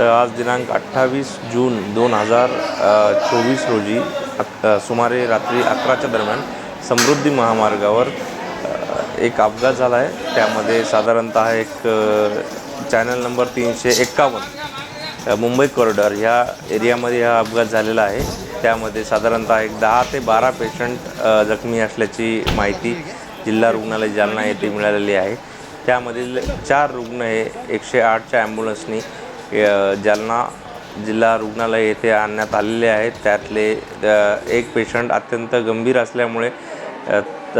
आज दिनांक अठ्ठावीस जून दोन हजार चोवीस रोजी सुमारे रात्री अकराच्या दरम्यान समृद्धी महामार्गावर एक अपघात झाला आहे त्यामध्ये साधारणतः एक चॅनल नंबर तीनशे एक्कावन्न मुंबई कॉरिडॉर ह्या एरियामध्ये हा अपघात झालेला आहे. त्यामध्ये साधारणतः एक दहा ते बारा पेशंट जखमी असल्याची माहिती जिल्हा रुग्णालय जालना येथे मिळालेली आहे. त्यामधील चार रुग्ण हे एकशे आठच्या ॲम्ब्युलन्सनी जालना जिल्हा रुग्णालय येथे आणण्यात आलेले आहेत. त्यातले एक पेशंट अत्यंत गंभीर असल्यामुळे त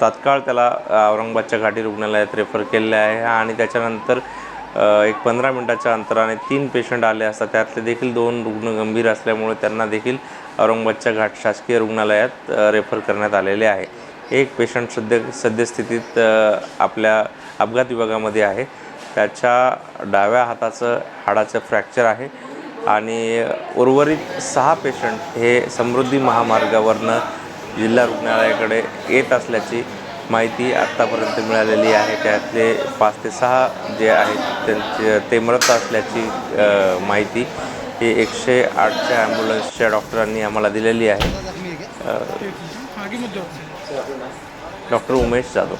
तात्काळ त्याला औरंगाबादच्या घाटी रुग्णालयात रेफर केलेले आहे आणि त्याच्यानंतर एक पंधरा मिनटाच्या अंतराने तीन पेशंट आले असतात त्यातले देखील दोन रुग्ण गंभीर असल्यामुळे त्यांना देखील औरंगाबादच्या घाट शासकीय रुग्णालयात रेफर करण्यात आलेले आहे. एक पेशंट सध्या सद्यस्थितीत आपल्या अपघात विभागामध्ये आहे. त्याच्या डाव्या हाताचं हाडाचं फ्रॅक्चर आहे आणि उर्वरित सहा पेशंट हे समृद्धी महामार्गावरनं जिल्हा रुग्णालयाकडे येत असल्याची माहिती आत्तापर्यंत मिळालेली आहे. त्यातले पाच ते सहा जे आहेत त्यांचे ते मृत असल्याची माहिती ही एकशे आठच्या ॲम्ब्युलन्सच्या डॉक्टरांनी आम्हाला दिलेली आहे. ડૉક્ટર ઉમેશ જાદવ.